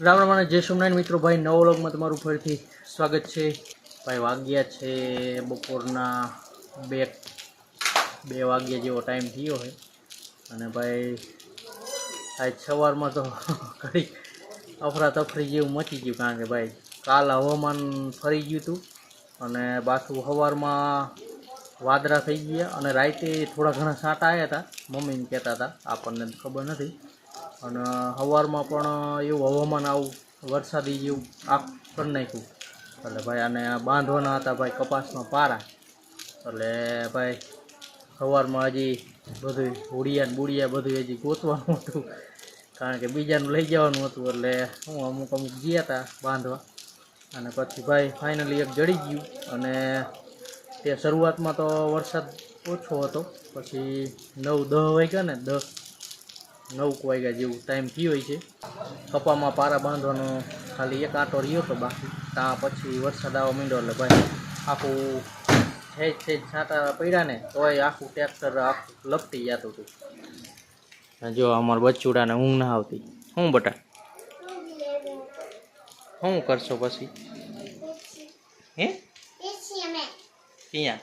રામ રામ અને જય સોમનાથ મિત્રો. ભાઈ, નવો વ્લોગમાં તમારું ફરીથી સ્વાગત છે. ભાઈ, વાગ્યા છે બપોરના બે બે વાગ્યા જેવો ટાઈમ થયો છે. અને ભાઈ, આજ સવારમાં તો ઘડી અફરાતફરી જેવું મચી ગયું, કારણ કે ભાઈ, કાલ હવામાન ફરી ગયું હતું. અને પાછું સવારમાં વાદળા થઈ ગયા અને રાતે થોડા ઘણા સાંટા આવ્યા હતા. મમ્મીને કહેતા હતા, આપણને ખબર નથી. અને સવારમાં પણ એવું હવામાન આવું, વરસાદી જેવું આખ કરી નાખ્યું. એટલે ભાઈ આને બાંધવાના હતા ભાઈ કપાસમાં પારા. એટલે ભાઈ સવારમાં હજી બધું હુડિયા ને બુડિયા બધું હજી ગોતવાનું હતું. કારણ કે બીજાનું લઈ જવાનું હતું, એટલે હું અમુક અમુક ગયા હતા બાંધવા. અને પછી ભાઈ ફાઇનલી એક જડી ગયું. અને તે શરૂઆતમાં તો વરસાદ ઓછો હતો. પછી નવ, દહ વાગ્યા ને દસ નવ વાગ્યા જેવું ટાઈમ થયો હોય છે. કપામાં પારા બાંધવાનો ખાલી એક આંટો રહ્યો હતો બાકી. ત્યાં પછી વરસાદ આવવા માંડ્યો એટલે ભાઈ આખું છેજ છેજ છાંટા પડ્યા ને તોય આખું ટ્રેક્ટર આખું લપટી જતું હતું. જો અમારા બચ્ચુડાને ઊંઘ ના આવતી. શું બટા? શું કરશો પછી? હે? ત્યાં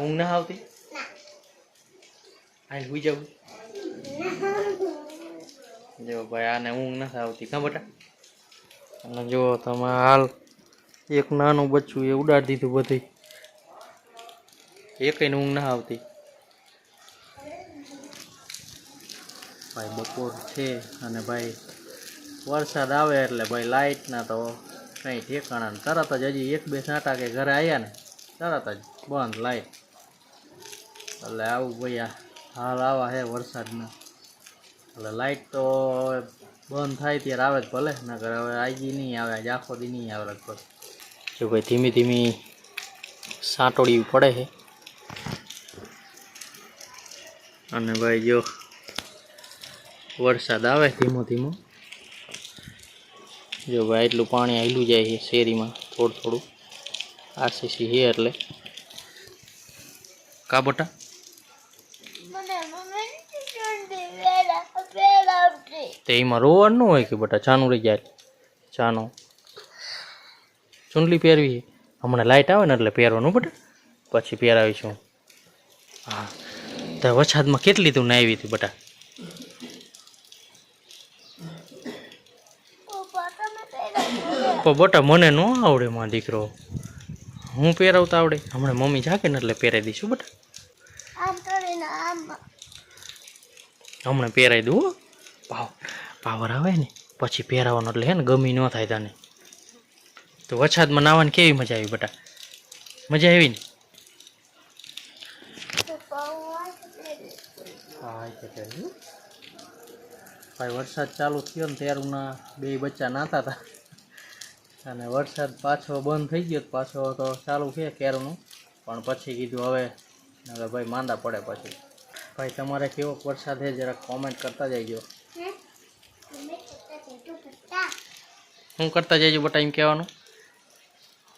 ઊંઘ ના આવતી? હાલ હોઈ જવું જો ભાઈ આને ઊંઘ નથી આવતી કાં બટા અને જો તમે હાલ એક નાનું બચ્ચું એ ઉડાડી દીધું બધી. એકઈને ઊંઘ ના આવતી. ભાઈ બપોર છે અને ભાઈ વરસાદ આવે એટલે ભાઈ લાઇટના તો કંઈ ઠેકાણા તરત જ હજી એક બે છાંટા કે ઘરે આવ્યા ને તરત જ બંધ લાઇટ એટલે આવું ભાઈ આ હાલ આવા હે વરસાદના. એટલે લાઇટ તો હવે બંધ થાય ત્યારે આવે જ ભલે, નકર હવે આજી નહીં આવે, આજે આખો દી નહીં આવે લગભગ. જો ભાઈ ધીમી ધીમી સાંટોડી પડે છે. અને ભાઈ જો વરસાદ આવે ધીમો ધીમો. જો ભાઈ એટલું પાણી આવેલું જાય છે શેરીમાં થોડું થોડું. આરસીસી છે એટલે. કા બટા? તે એમાં રોવાનું ન હોય કે બટા છાનું રહી જાય છાનું. ચૂંટલી પહેરવી હમણાં લાઇટ આવે ને એટલે પહેરવાનું બટા. પછી પહેરાવીશું. હા. તો વરસાદમાં કેટલી તું નાવી હતી બટા? પણ બટા મને ન આવડે માં દીકરો. હું પહેરાવતા આવડે. હમણાં મમ્મી જાગે ને એટલે પહેરાવી દઈશું બટા. હમણાં પહેરાવી દઉં પાવર પાવ પાવર આવે ને, પછી પહેરાવાનો એટલે હે ને ગમી ન થાય તને. તો વરસાદમાં નાવાની કેવી મજા આવી બટા? મજા આવી ને? ભાઈ, વરસાદ ચાલુ થયો ને ત્યારના બે બચ્ચા નાતા હતા અને વરસાદ પાછો બંધ થઈ ગયો પાછો તો ચાલુ છે કેરનું પણ પછી કીધું હવે ભાઈ માંદા પડે પછી. ભાઈ તમારે કેવો વરસાદ છે જરાક કોમેન્ટ કરતા જઈજો હું? કરતા જઈજો બટા એમ કહેવાનું?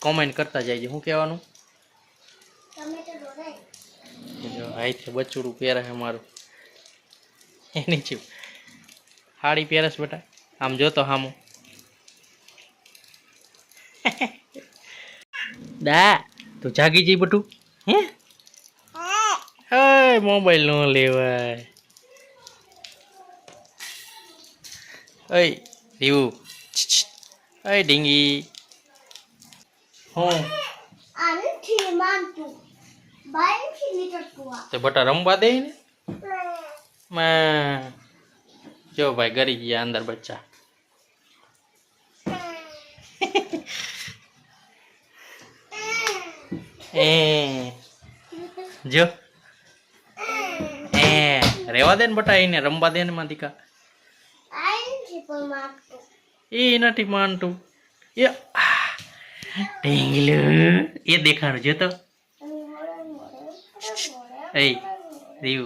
કોમેન્ટ કરતા જઈજો શું કહેવાનું? જો. હાઈથી બચ્ચુડું પહેરે છે મારું. એની ચીપ સાડી પહેરસ બેટા. આમ જોતો હામું. દા તું જાગી જઈ બટું. હે? હે મોબાઈલ નો લેવાય ઓય દીવું ઓય ડીંગી હું તે બટા રમવા દે ને માં જો ભાઈ ગરી ગયા અંદર બચ્ચા એ જો એ રેવા દે ને બટા એને રમવા દે ને માતિકા એ નથી માનતું એ ઢીંગલું એ દેખાડું જો તો એ રીવ